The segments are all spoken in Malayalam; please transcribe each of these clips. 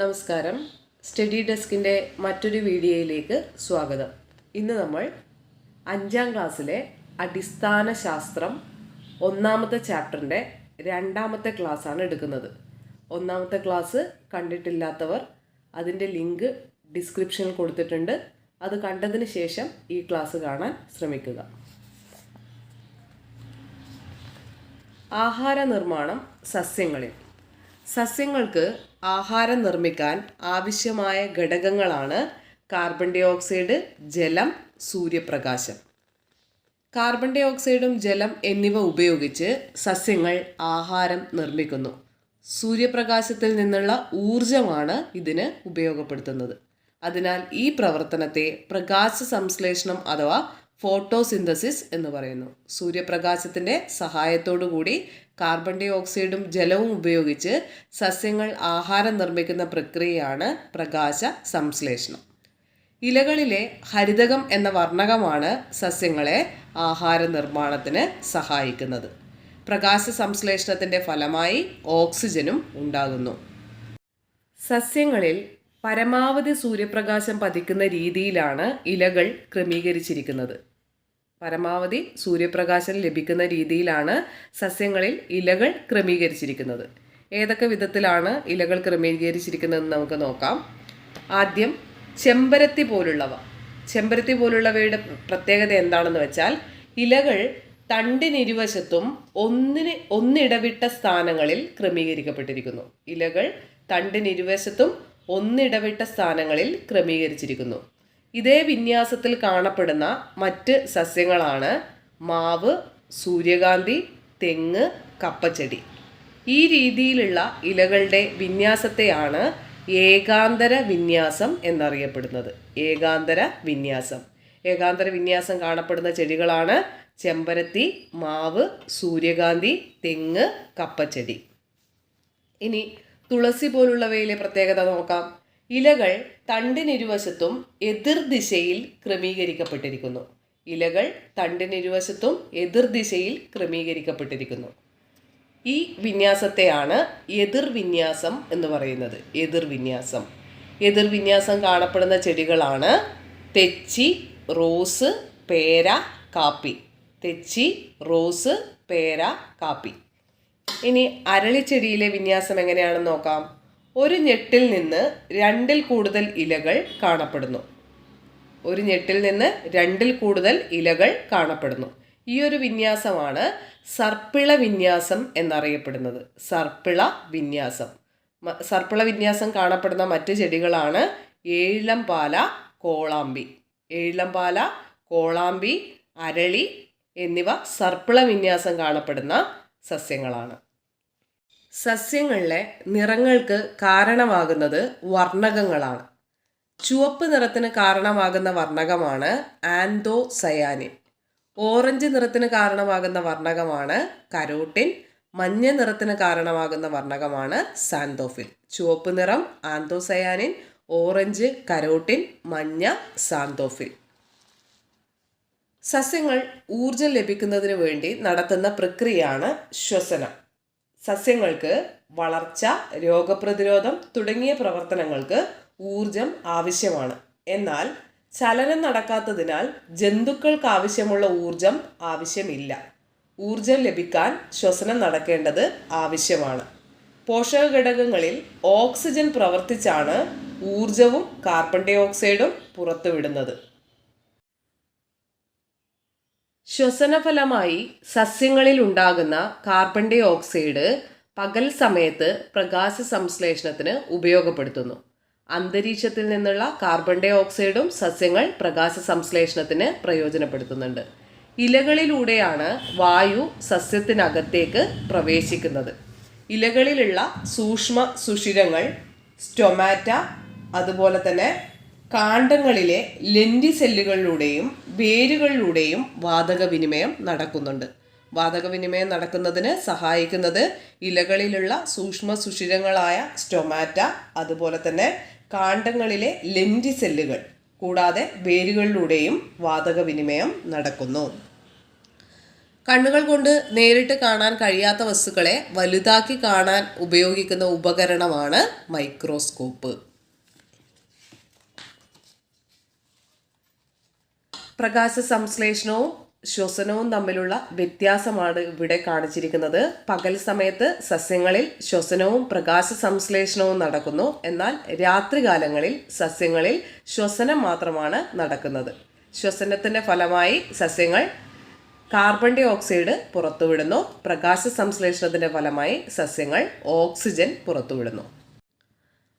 നമസ്കാരം. സ്റ്റഡി ഡെസ്കിന്റെ മറ്റൊരു വീഡിയോയിലേക്ക് സ്വാഗതം. ഇന്ന് നമ്മൾ അഞ്ചാം ക്ലാസ്സിലെ അടിസ്ഥാന ശാസ്ത്രം ഒന്നാമത്തെ ചാപ്റ്ററിന്റെ രണ്ടാമത്തെ ക്ലാസ്സാണ് എടുക്കുന്നത്. ഒന്നാമത്തെ ക്ലാസ് കണ്ടിട്ടില്ലാത്തവർ അതിന്റെ ലിങ്ക് ഡിസ്ക്രിപ്ഷനിൽ കൊടുത്തിട്ടുണ്ട്. അത് കണ്ടതിന് ശേഷം ഈ ക്ലാസ് കാണാൻ ശ്രമിക്കുക. ആഹാര നിർമ്മാണം സസ്യങ്ങളിൽ. സസ്യങ്ങൾക്ക് ആഹാരം നിർമ്മിക്കാൻ ആവശ്യമായ ഘടകങ്ങളാണ് കാർബൺ ഡൈ ഓക്സൈഡ് ജലം സൂര്യപ്രകാശം. കാർബൺ ഡൈ ഓക്സൈഡും ജലം എന്നിവ ഉപയോഗിച്ച് സസ്യങ്ങൾ ആഹാരം നിർമ്മിക്കുന്നു. സൂര്യപ്രകാശത്തിൽ നിന്നുള്ള ഊർജമാണ് ഇതിന് ഉപയോഗപ്പെടുത്തുന്നത്. അതിനാൽ ഈ പ്രവർത്തനത്തെ പ്രകാശ സംശ്ലേഷണം അഥവാ ഫോട്ടോസിന്തസിസ് എന്ന് പറയുന്നു. സൂര്യപ്രകാശത്തിന്റെ സഹായത്തോടു കൂടി കാർബൺ ഡൈ ഓക്സൈഡും ജലവും ഉപയോഗിച്ച് സസ്യങ്ങൾ ആഹാരം നിർമ്മിക്കുന്ന പ്രക്രിയയാണ് പ്രകാശ സംശ്ലേഷണം. ഇലകളിലെ ഹരിതകം എന്ന വർണകമാണ് സസ്യങ്ങളെ ആഹാര നിർമ്മാണത്തിന് സഹായിക്കുന്നത്. പ്രകാശ സംശ്ലേഷണത്തിന്റെ ഫലമായി ഓക്സിജനും ഉണ്ടാകുന്നു. സസ്യങ്ങളിൽ പരമാവധി സൂര്യപ്രകാശം പതിക്കുന്ന രീതിയിലാണ് ഇലകൾ ക്രമീകരിച്ചിരിക്കുന്നത്. പരമാവധി സൂര്യപ്രകാശം ലഭിക്കുന്ന രീതിയിലാണ് സസ്യങ്ങളിൽ ഇലകൾ ക്രമീകരിച്ചിരിക്കുന്നത്. ഏതൊക്കെ വിധത്തിലാണ് ഇലകൾ ക്രമീകരിച്ചിരിക്കുന്നതെന്ന് നമുക്ക് നോക്കാം. ആദ്യം ചെമ്പരത്തി പോലുള്ളവ. ചെമ്പരത്തി പോലുള്ളവയുടെ പ്രത്യേകത എന്താണെന്ന് വെച്ചാൽ ഇലകൾ തണ്ടിനിരുവശത്തും ഒന്നിന് ഒന്നിടവിട്ട സ്ഥാനങ്ങളിൽ ക്രമീകരിക്കപ്പെട്ടിരിക്കുന്നു. ഇലകൾ തണ്ടിനിരുവശത്തും ഒന്നിടവിട്ട സ്ഥാനങ്ങളിൽ ക്രമീകരിച്ചിരിക്കുന്നു. ഇതേ വിന്യാസത്തിൽ കാണപ്പെടുന്ന മറ്റ് സസ്യങ്ങളാണ് മാവ് സൂര്യകാന്തി തെങ്ങ് കപ്പച്ചെടി. ഈ രീതിയിലുള്ള ഇലകളുടെ വിന്യാസത്തെയാണ് ഏകാന്തര വിന്യാസം എന്നറിയപ്പെടുന്നത്. ഏകാന്തര വിന്യാസം. ഏകാന്തര വിന്യാസം കാണപ്പെടുന്ന ചെടികളാണ് ചെമ്പരത്തി മാവ് സൂര്യകാന്തി തെങ്ങ് കപ്പച്ചെടി. ഇനി തുളസി പോലുള്ളവയിലെ പ്രത്യേകത നോക്കാം. ഇലകൾ തണ്ടിനിരുവശത്തും എതിർദിശയിൽ ക്രമീകരിക്കപ്പെട്ടിരിക്കുന്നു. ഇലകൾ തണ്ടിനിരുവശത്തും എതിർദിശയിൽ ക്രമീകരിക്കപ്പെട്ടിരിക്കുന്നു. ഈ വിന്യാസത്തെയാണ് എതിർവിന്യാസം എന്ന് പറയുന്നത്. എതിർവിന്യാസം എതിർവിന്യാസം കാണപ്പെടുന്ന ചെടികളാണ് തെച്ചി റോസ് പേര കാപ്പി. തെച്ചി റോസ് പേര കാപ്പി. ഇനി അരളിച്ചെടിയിലെ വിന്യാസം എങ്ങനെയാണെന്ന് നോക്കാം. ഒരു ഞെട്ടിൽ നിന്ന് രണ്ടിൽ കൂടുതൽ ഇലകൾ കാണപ്പെടുന്നു. ഒരു ഞെട്ടിൽ നിന്ന് രണ്ടിൽ കൂടുതൽ ഇലകൾ കാണപ്പെടുന്നു. ഈ ഒരു വിന്യാസമാണ് സർപ്പിള വിന്യാസം എന്നറിയപ്പെടുന്നത്. സർപ്പിള വിന്യാസം. സർപ്പിള വിന്യാസം കാണപ്പെടുന്ന മറ്റ് ചെടികളാണ് ഏഴിലംപാല കോളാമ്പി. ഏഴിലംപാല കോളാമ്പി അരളി എന്നിവ സർപ്പിള വിന്യാസം കാണപ്പെടുന്ന സസ്യങ്ങളാണ്. സസ്യങ്ങളിലെ നിറങ്ങൾക്ക് കാരണമാകുന്നത് വർണകങ്ങളാണ്. ചുവപ്പ് നിറത്തിന് കാരണമാകുന്ന വർണകമാണ് ആൻതോസയാനിൻ ഓറഞ്ച് നിറത്തിന് കാരണമാകുന്ന വർണകമാണ് കരോട്ടിൻ. മഞ്ഞ നിറത്തിന് കാരണമാകുന്ന വർണകമാണ് സാന്തോഫിൽ. ചുവപ്പ് നിറം ആന്തോസയാനിൻ ഓറഞ്ച് കരോട്ടിൻ മഞ്ഞ സാന്തോഫിൽ. സസ്യങ്ങൾ ഊർജം ലഭിക്കുന്നതിന് വേണ്ടി നടത്തുന്ന പ്രക്രിയയാണ് ശ്വസനം. സസ്യങ്ങൾക്ക് വളർച്ച രോഗപ്രതിരോധം തുടങ്ങിയ പ്രവർത്തനങ്ങൾക്ക് ഊർജം ആവശ്യമാണ്. എന്നാൽ ചലനം നടക്കാത്തതിനാൽ ജന്തുക്കൾക്ക് ആവശ്യമുള്ള ഊർജം ആവശ്യമില്ല. ഊർജം ലഭിക്കാൻ ശ്വസനം നടക്കേണ്ടത് ആവശ്യമാണ്. പോഷക ഘടകങ്ങളിൽ ഓക്സിജൻ പ്രവർത്തിച്ചാണ് ഊർജവും കാർബൺ ഡൈ ഓക്സൈഡും പുറത്തുവിടുന്നത്. ശ്വസനഫലമായി സസ്യങ്ങളിൽ ഉണ്ടാകുന്ന കാർബൺ ഡൈ ഓക്സൈഡ് പകൽ സമയത്ത് പ്രകാശ സംശ്ലേഷണത്തിന് ഉപയോഗപ്പെടുത്തുന്നു. അന്തരീക്ഷത്തിൽ നിന്നുള്ള കാർബൺ ഡൈ ഓക്സൈഡും സസ്യങ്ങൾ പ്രകാശ സംശ്ലേഷണത്തിന് പ്രയോജനപ്പെടുത്തുന്നുണ്ട്. ഇലകളിലൂടെയാണ് വായു സസ്യത്തിനകത്തേക്ക് പ്രവേശിക്കുന്നത്. ഇലകളിലുള്ള സൂക്ഷ്മ സുഷിരങ്ങൾ സ്റ്റൊമാറ്റ അതുപോലെ തന്നെ കാണ്ഡങ്ങളിലെ ലെൻഡി സെല്ലുകളിലൂടെയും വേരുകളിലൂടെയും വാതകവിനിമയം നടക്കുന്നുണ്ട്. വാതകവിനിമയം നടക്കുന്നതിന് സഹായിക്കുന്നത് ഇലകളിലുള്ള സൂക്ഷ്മ സുഷിരങ്ങളായ സ്റ്റൊമാറ്റ അതുപോലെ തന്നെ കാണ്ഡങ്ങളിലെ ലെൻഡി സെല്ലുകൾ കൂടാതെ വേരുകളിലൂടെയും വാതകവിനിമയം നടക്കുന്നു. കണ്ണുകൾ കൊണ്ട് നേരിട്ട് കാണാൻ കഴിയാത്ത വസ്തുക്കളെ വലുതാക്കി കാണാൻ ഉപയോഗിക്കുന്ന ഉപകരണമാണ് മൈക്രോസ്കോപ്പ്. പ്രകാശ സംശ്ലേഷണവും ശ്വസനവും തമ്മിലുള്ള വ്യത്യാസമാണ് ഇവിടെ കാണിച്ചിരിക്കുന്നത്. പകൽ സമയത്ത് സസ്യങ്ങളിൽ ശ്വസനവും പ്രകാശ സംശ്ലേഷണവും നടക്കുന്നു. എന്നാൽ രാത്രികാലങ്ങളിൽ സസ്യങ്ങളിൽ ശ്വസനം മാത്രമാണ് നടക്കുന്നത്. ശ്വസനത്തിന്റെ ഫലമായി സസ്യങ്ങൾ കാർബൺ ഡൈ ഓക്സൈഡ് പുറത്തുവിടുന്നു. പ്രകാശ സംശ്ലേഷണത്തിന്റെ ഫലമായി സസ്യങ്ങൾ ഓക്സിജൻ പുറത്തുവിടുന്നു.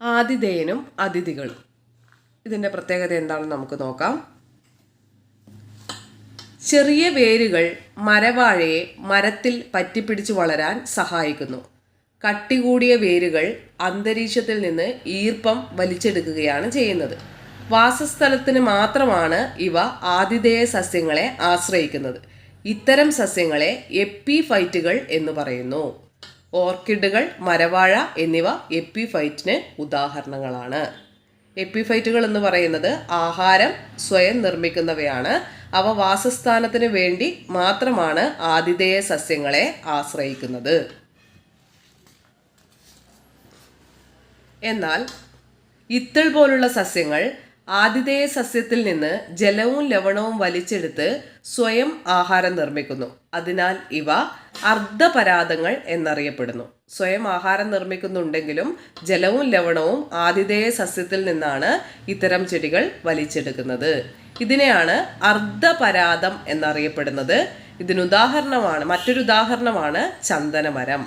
ആതിഥേയനും അതിഥികളും. ഇതിന്റെ പ്രത്യേകത എന്താണെന്ന് നമുക്ക് നോക്കാം. ചെറിയ വേരുകൾ മരവാഴയെ മരത്തിൽ പറ്റിപ്പിടിച്ച് വളരാൻ സഹായിക്കുന്നു. കട്ടി കൂടിയ വേരുകൾ അന്തരീക്ഷത്തിൽ നിന്ന് ഈർപ്പം വലിച്ചെടുക്കുകയാണ് ചെയ്യുന്നത്. വാസസ്ഥലത്തിന് മാത്രമാണ് ഇവ ആതിഥേയ സസ്യങ്ങളെ ആശ്രയിക്കുന്നത്. ഇത്തരം സസ്യങ്ങളെ എപ്പിഫൈറ്റുകൾ എന്ന് പറയുന്നു. ഓർക്കിഡുകൾ മരവാഴ എന്നിവ എപ്പിഫൈറ്റിന് ഉദാഹരണങ്ങളാണ്. എപ്പിഫൈറ്റുകൾ എന്ന് പറയുന്നത് ആഹാരം സ്വയം നിർമ്മിക്കുന്നവയാണ്. അവ വാസസ്ഥാനത്തിന് വേണ്ടി മാത്രമാണ് ആതിഥേയ സസ്യങ്ങളെ ആശ്രയിക്കുന്നത്. എന്നാൽ ഇത്തൾ പോലുള്ള സസ്യങ്ങൾ ആതിഥേയ സസ്യത്തിൽ നിന്ന് ജലവും ലവണവും വലിച്ചെടുത്ത് സ്വയം ആഹാരം നിർമ്മിക്കുന്നു. അതിനാൽ ഇവ അർദ്ധപരാതങ്ങൾ എന്നറിയപ്പെടുന്നു. സ്വയം ആഹാരം നിർമ്മിക്കുന്നുണ്ടെങ്കിലും ജലവും ലവണവും ആതിഥേയ സസ്യത്തിൽ നിന്നാണ് ഇത്തരം ചെടികൾ വലിച്ചെടുക്കുന്നത്. ഇതിനെയാണ് അർദ്ധപരാതം എന്നറിയപ്പെടുന്നത്. ഇതിനുദാഹരണമാണ് മറ്റൊരു ഉദാഹരണമാണ് ചന്ദനമരം.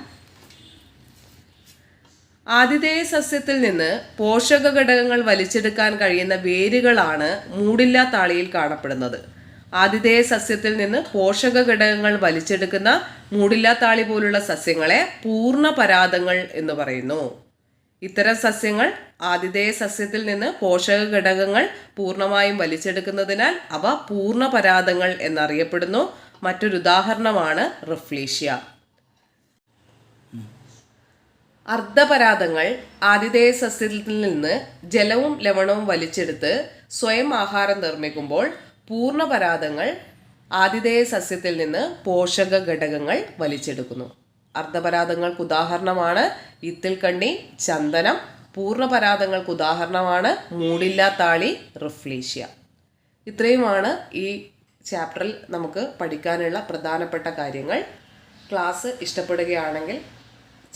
ആതിഥേയ സസ്യത്തിൽ നിന്ന് പോഷക ഘടകങ്ങൾ വലിച്ചെടുക്കാൻ കഴിയുന്ന വേരുകളാണ് മൂടില്ലാ താളിയിൽ കാണപ്പെടുന്നത്. ആതിഥേയ സസ്യത്തിൽ നിന്ന് പോഷക ഘടകങ്ങൾ വലിച്ചെടുക്കുന്ന മൂടില്ലാത്താളി പോലുള്ള സസ്യങ്ങളെ പൂർണ പരാതങ്ങൾ എന്ന് പറയുന്നു. ഇത്തരം സസ്യങ്ങൾ ആതിഥേയ സസ്യത്തിൽ നിന്ന് പോഷക ഘടകങ്ങൾ പൂർണമായും വലിച്ചെടുക്കുന്നതിനാൽ അവ പൂർണ പരാതങ്ങൾ എന്നറിയപ്പെടുന്നു. മറ്റൊരു ഉദാഹരണമാണ് റിഫ്ലീഷ്യ. അർദ്ധപരാതങ്ങൾ ആതിഥേയ സസ്യത്തിൽ നിന്ന് ജലവും ലവണവും വലിച്ചെടുത്ത് സ്വയം ആഹാരം നിർമ്മിക്കുമ്പോൾ പൂർണപരാതങ്ങൾ ആതിഥേയ സസ്യത്തിൽ നിന്ന് പോഷക ഘടകങ്ങൾ വലിച്ചെടുക്കുന്നു. അർദ്ധപരാതങ്ങൾക്ക് ഉദാഹരണമാണ് ഇത്തിൽക്കണ്ണി ചന്ദനം. പൂർണപരാതങ്ങൾക്ക് ഉദാഹരണമാണ് മൂടില്ലാത്താളി റിഫ്ലീഷ്യ. ഇത്രയുമാണ് ഈ ചാപ്റ്ററിൽ നമുക്ക് പഠിക്കാനുള്ള പ്രധാനപ്പെട്ട കാര്യങ്ങൾ. ക്ലാസ് ഇഷ്ടപ്പെടുകയാണെങ്കിൽ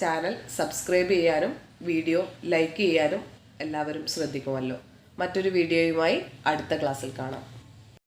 ചാനൽ സബ്സ്ക്രൈബ് ചെയ്യാനും വീഡിയോ ലൈക്ക് ചെയ്യാനും എല്ലാവരും ശ്രദ്ധിക്കുമല്ലോ. മറ്റൊരു വീഡിയോയുമായി അടുത്ത ക്ലാസ്സിൽ കാണാം.